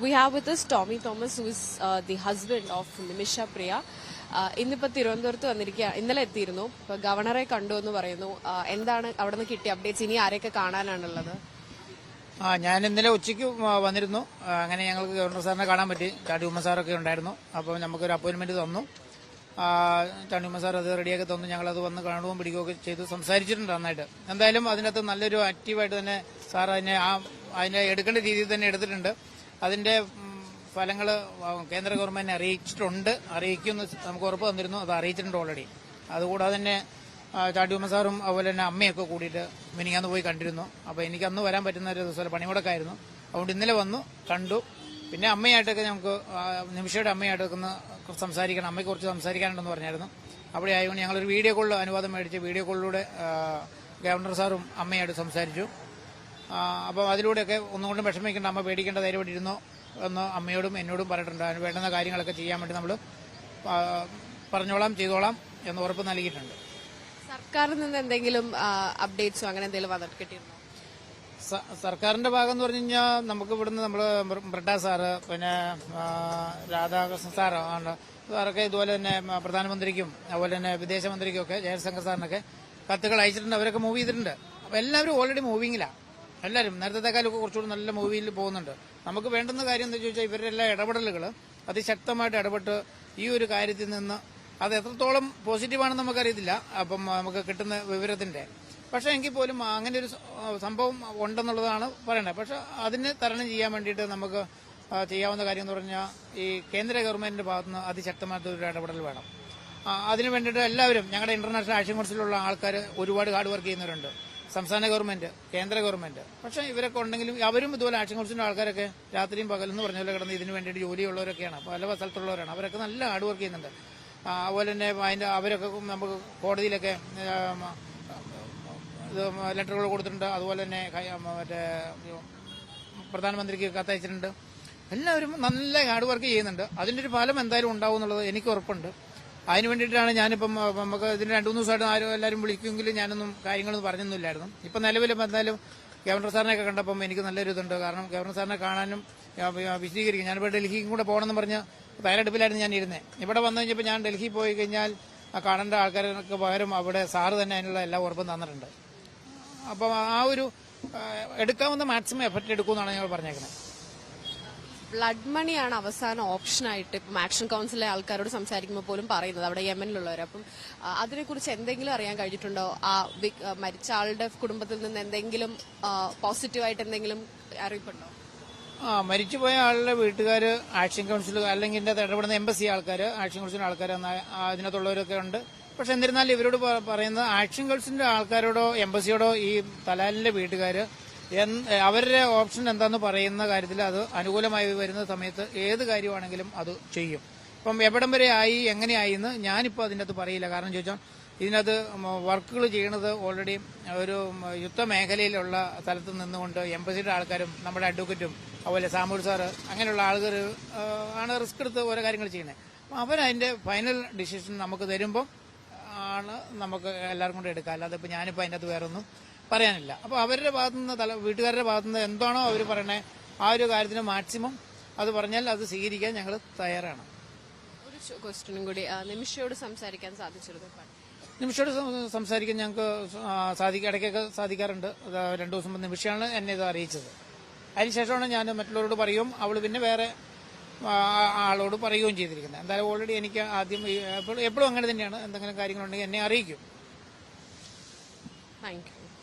We have with us Tommy Thomas, who is uh, the husband of Nimisha Priya. Uh, ഇന്നിപ്പോ തിരുവനന്തപുരത്ത് വന്നിരിക്കുക. ഇന്നലെ എത്തിയിരുന്നു. ഇപ്പൊ ഗവർണറെ കണ്ടു എന്ന് പറയുന്നു. Uh, എന്താണ് അവിടെ നിന്ന് കിട്ടിയ അപ്ഡേറ്റ്സ് ഇനി ആരെയൊക്കെ കാണാനാണുള്ളത്? ആ ഞാൻ ഇന്നലെ ഉച്ചയ്ക്ക് വന്നിരുന്നു. അങ്ങനെ ഞങ്ങൾക്ക് ഗവർണർ സാറിനെ കാണാൻ പറ്റി. ചാണ്ടി ഉമ്മ സാറൊക്കെ ഉണ്ടായിരുന്നു. അപ്പോൾ നമുക്കൊരു അപ്പോയിന്റ്മെന്റ് തന്നു. ആ, ചാണ്ടി ഉമ്മ സാർ അത് റെഡിയാക്കി തന്നു. ഞങ്ങളത് വന്ന് കാണുകയും പിടിക്കുകയൊക്കെ ചെയ്ത്. സംസാരിച്ചിട്ടുണ്ട് നന്നായിട്ട്. എന്തായാലും അതിനകത്ത് നല്ലൊരു ആക്റ്റീവായിട്ട് തന്നെ സാർ അതിനെ ആ അതിനെ എടുക്കേണ്ട രീതിയിൽ തന്നെ എടുത്തിട്ടുണ്ട്. അതിന്റെ ഫലങ്ങൾ കേന്ദ്ര ഗവൺമെന്റിനെ അറിയിച്ചിട്ടുണ്ട്. അറിയിക്കുമെന്ന് നമുക്ക് ഉറപ്പ് തന്നിരുന്നു. അത് അറിയിച്ചിട്ടുണ്ട് ഓൾറെഡി അതുകൂടാതെ തന്നെ ആ, ചാണ്ടിയമ്മ സാറും അതുപോലെ തന്നെ അമ്മയൊക്കെ കൂടിയിട്ട് മിനിങ്ങാന്ന് പോയി കണ്ടിരുന്നു. അപ്പോൾ എനിക്ക് അന്ന് വരാൻ പറ്റുന്ന ഒരു ദിവസം പണിമുടക്കായിരുന്നു. അതുകൊണ്ട് ഇന്നലെ വന്നു കണ്ടു. പിന്നെ അമ്മയായിട്ടൊക്കെ ഞങ്ങൾക്ക് നിമിഷയുടെ അമ്മയായിട്ടൊക്കെ ഒന്ന് സംസാരിക്കണം. അമ്മയെ കുറിച്ച് സംസാരിക്കാനുണ്ടെന്ന് പറഞ്ഞായിരുന്നു. അവിടെ ആയതുകൊണ്ട് ഞങ്ങളൊരു വീഡിയോ കോളിൽ അനുവാദം മേടിച്ച് വീഡിയോ കോളിലൂടെ ഗവർണർ സാറും അമ്മയായിട്ട് സംസാരിച്ചു. അപ്പോൾ അതിലൂടെയൊക്കെ ഒന്നുകൊണ്ടും വിഷമിക്കേണ്ട. അമ്മ പേടിക്കേണ്ട ധൈര്യമായിട്ട് ഇരുന്നോ എന്ന് അമ്മയോടും എന്നോടും പറഞ്ഞിട്ടുണ്ട്. അതിന് വേണ്ടുന്ന കാര്യങ്ങളൊക്കെ ചെയ്യാൻ വേണ്ടി നമ്മൾ പറഞ്ഞോളാം ചെയ്തോളാം എന്ന് ഉറപ്പ് നൽകിയിട്ടുണ്ട്. സർക്കാരിൽ നിന്ന് എന്തെങ്കിലും അപ്ഡേറ്റ്സോ അങ്ങനെ എന്തെങ്കിലും വന്നിട്ട് കിട്ടിയിരുന്നോ സർക്കാരിന്റെ ഭാഗം എന്ന് പറഞ്ഞു കഴിഞ്ഞാൽ നമുക്ക് ഇവിടുന്ന് നമ്മൾ ബ്രഡ സാറ് പിന്നെ രാധാകൃഷ്ണൻ സാറ് ആണ്. സാറൊക്കെ ഇതുപോലെ തന്നെ പ്രധാനമന്ത്രിക്കും അതുപോലെ തന്നെ വിദേശമന്ത്രിക്കും ഒക്കെ ജയശങ്കർ സാറിനൊക്കെ കത്തുകൾ അയച്ചിട്ടുണ്ട്. അവരൊക്കെ മൂവ് ചെയ്തിട്ടുണ്ട്. അപ്പൊ എല്ലാവരും ഓൾറെഡി മൂവിങ്ങിലാണ് എല്ലാവരും നേരത്തെക്കാലൊക്കെ കുറച്ചുകൂടി നല്ല മൂവിയിൽ പോകുന്നുണ്ട്. നമുക്ക് വേണ്ടുന്ന കാര്യം എന്താ ചോദിച്ചാൽ ഇവരുടെ എല്ലാ ഇടപെടലുകൾ അതിശക്തമായിട്ട് ഇടപെട്ട് ഈ ഒരു കാര്യത്തിൽ നിന്ന് അത് എത്രത്തോളം പോസിറ്റീവാണെന്ന് നമുക്കറിയത്തില്ല. അപ്പം നമുക്ക് കിട്ടുന്ന വിവരത്തിന്റെ. പക്ഷെ എങ്കിൽ പോലും അങ്ങനെ ഒരു സംഭവം ഉണ്ടെന്നുള്ളതാണ് പറയേണ്ടത്. പക്ഷെ അതിനെ തരണം ചെയ്യാൻ വേണ്ടിയിട്ട് നമുക്ക് ചെയ്യാവുന്ന കാര്യം എന്ന് പറഞ്ഞാൽ ഈ കേന്ദ്ര ഗവൺമെന്റിന്റെ ഭാഗത്തുനിന്ന് അതിശക്തമായിട്ട് ഒരു ഇടപെടൽ വേണം. അതിനു വേണ്ടിയിട്ട് എല്ലാവരും ഞങ്ങളുടെ ഇന്റർനാഷണൽ ആക്ഷൻ കൗൺസിലുള്ള ആൾക്കാർ ഒരുപാട് ഹാർഡ് വർക്ക് ചെയ്യുന്നവരുണ്ട്. സംസ്ഥാന ഗവൺമെന്റ് കേന്ദ്ര ഗവൺമെന്റ്. പക്ഷെ ഇവരൊക്കെ ഉണ്ടെങ്കിലും അവരും ഇതുപോലെ ആക്ഷൻ കൗൺസിലിന്റെ ആൾക്കാരൊക്കെ രാത്രിയും പകലെന്ന് പറഞ്ഞ പോലെ കിടന്ന് ഇതിനു വേണ്ടിയിട്ട് ജോലിയുള്ളവരൊക്കെയാണ്. പല സ്ഥലത്തുള്ളവരാണ് അവരൊക്കെ നല്ല ഹാർഡ് വർക്ക് ചെയ്യുന്നുണ്ട്. അതുപോലെ തന്നെ അതിന്റെ അവരൊക്കെ നമുക്ക് കോടതിയിലൊക്കെ ഇത് ലെറ്ററുകൾ കൊടുത്തിട്ടുണ്ട്. അതുപോലെ തന്നെ മറ്റേ പ്രധാനമന്ത്രിക്ക് കത്തയച്ചിട്ടുണ്ട് എല്ലാവരും നല്ല ഹാർഡ് വർക്ക് ചെയ്യുന്നുണ്ട്. അതിന്റെ ഒരു ഫലം എന്തായാലും ഉണ്ടാവും എന്നുള്ളത് എനിക്ക് ഉറപ്പുണ്ട്. അതിന് വേണ്ടിയിട്ടാണ് ഞാനിപ്പം നമുക്ക് ഇതിന് രണ്ടു മൂന്ന് ദിവസമായിട്ട് ആരും എല്ലാവരും വിളിക്കുമെങ്കിലും ഞാനൊന്നും കാര്യങ്ങളൊന്നും പറഞ്ഞൊന്നുമില്ലായിരുന്നു. ഇപ്പം നിലവിലും എന്തായാലും ഗവർണർ സാറിനെയൊക്കെ കണ്ടപ്പം എനിക്ക് നല്ലൊരു ഇതുണ്ട്. കാരണം ഗവർണർ സാറിനെ കാണാനും വിശദീകരിക്കും. ഞാനിപ്പോൾ ഡൽഹിക്കും കൂടെ പോകണമെന്ന് പറഞ്ഞ് തയ്യാറെടുപ്പിലായിരുന്നു ഞാൻ ഇരുന്നത് ഇവിടെ വന്നു കഴിഞ്ഞപ്പോൾ ഞാൻ ഡൽഹിയിൽ പോയി കഴിഞ്ഞാൽ കാണേണ്ട ആൾക്കാർക്ക് പകരം അവിടെ സാറ് തന്നെ അതിനുള്ള എല്ലാ ഉറപ്പും തന്നിട്ടുണ്ട്. അപ്പം ആ ഒരു എടുക്കാവുന്ന മാക്സിമം എഫർട്ട് എടുക്കുമെന്നാണ് ഞങ്ങൾ പറഞ്ഞേക്കുന്നത്. ബ്ലഡ് മണിയാണ് അവസാന ഓപ്ഷനായിട്ട് ഇപ്പം ആക്ഷൻ കൗൺസിലെ ആൾക്കാരോട് സംസാരിക്കുമ്പോൾ പോലും പറയുന്നത് അവിടെ യമനിലുള്ളവർ അപ്പം അതിനെക്കുറിച്ച് എന്തെങ്കിലും അറിയാൻ കഴിഞ്ഞിട്ടുണ്ടോ? ആ മരിച്ച ആളുടെ കുടുംബത്തിൽ നിന്ന് എന്തെങ്കിലും പോസിറ്റീവായിട്ട് എന്തെങ്കിലും അറിയിപ്പുണ്ടോ? ആ മരിച്ചുപോയ ആളുടെ വീട്ടുകാർ ആക്ഷൻ കൗൺസിൽ അല്ലെങ്കിൽ അകത്ത് ഇടപെടുന്ന എംബസി ആൾക്കാർ ആക്ഷൻ കൗൺസിലിന്റെ ആൾക്കാർ അതിനകത്തുള്ളവരൊക്കെ ഉണ്ട്. പക്ഷെ എന്നിരുന്നാലും ഇവരോട് പറയുന്നത് ആക്ഷൻ കൗൺസിലിന്റെ ആൾക്കാരോടോ എംബസിയോടോ ഈ തലാലിന്റെ വീട്ടുകാർ അവരുടെ ഓപ്ഷൻ എന്താന്ന് പറയുന്ന കാര്യത്തിൽ അത് അനുകൂലമായി വരുന്ന സമയത്ത് ഏത് കാര്യമാണെങ്കിലും അത് ചെയ്യും. ഇപ്പം എവിടം വരെ ആയി എങ്ങനെയായി എന്ന് ഞാനിപ്പോൾ അതിന്റെ അകത്ത് പറയില്ല. കാരണം ചോദിച്ചാൽ ഇതിനകത്ത് വർക്കുകൾ ചെയ്യണത് ഓൾറെഡി ഒരു യുദ്ധമേഖലയിലുള്ള സ്ഥലത്ത് നിന്നുകൊണ്ട് എംബസിയുടെ ആൾക്കാരും നമ്മുടെ അഡ്വക്കറ്റും അതുപോലെ സാമൂർ സാറ് അങ്ങനെയുള്ള ആളുകൾ ആണ് റിസ്ക് എടുത്ത് ഓരോ കാര്യങ്ങൾ ചെയ്യുന്നത്. അപ്പം അവരതിന്റെ ഫൈനൽ ഡിസിഷൻ നമുക്ക് തരുമ്പം ആണ് നമുക്ക് എല്ലാവർക്കും കൂടെ എടുക്കാം അല്ലാതെ ഇപ്പം ഞാനിപ്പോൾ അതിന്റെ അകത്ത് വേറെ ഒന്നും പറയാനില്ല. അപ്പോൾ അവരുടെ ഭാഗത്തുനിന്ന് തല വീട്ടുകാരുടെ ഭാഗത്തുനിന്ന് എന്താണോ അവർ പറയണേ ആ ഒരു കാര്യത്തിന് മാക്സിമം അത് പറഞ്ഞാൽ അത് സ്വീകരിക്കാൻ ഞങ്ങൾ തയ്യാറാണ്. ഒരു ക്വസ്റ്റ്യനും കൂടി നിമിഷയോട് സംസാരിക്കാൻ സാധിച്ചിരുന്നു. നിമിഷയോട് സംസാരിക്കാൻ ഞങ്ങൾക്ക് സാധിക്കും ഇടയ്ക്കൊക്കെ സാധിക്കാറുണ്ട്. രണ്ടു ദിവസം മുമ്പ് നിമിഷയാണ് എന്നെ ഇത് അറിയിച്ചത്. അതിനുശേഷമാണ് ഞാൻ മറ്റുള്ളവരോട് പറയും അവൾ പിന്നെ വേറെ ആളോട് പറയുകയും ചെയ്തിരിക്കുന്നത്. എന്തായാലും ഓൾറെഡി എനിക്ക് ആദ്യം എപ്പോഴും എപ്പോഴും അങ്ങനെ തന്നെയാണ്. എന്തെങ്കിലും കാര്യങ്ങളുണ്ടെങ്കിൽ എന്നെ അറിയിക്കും. Thank you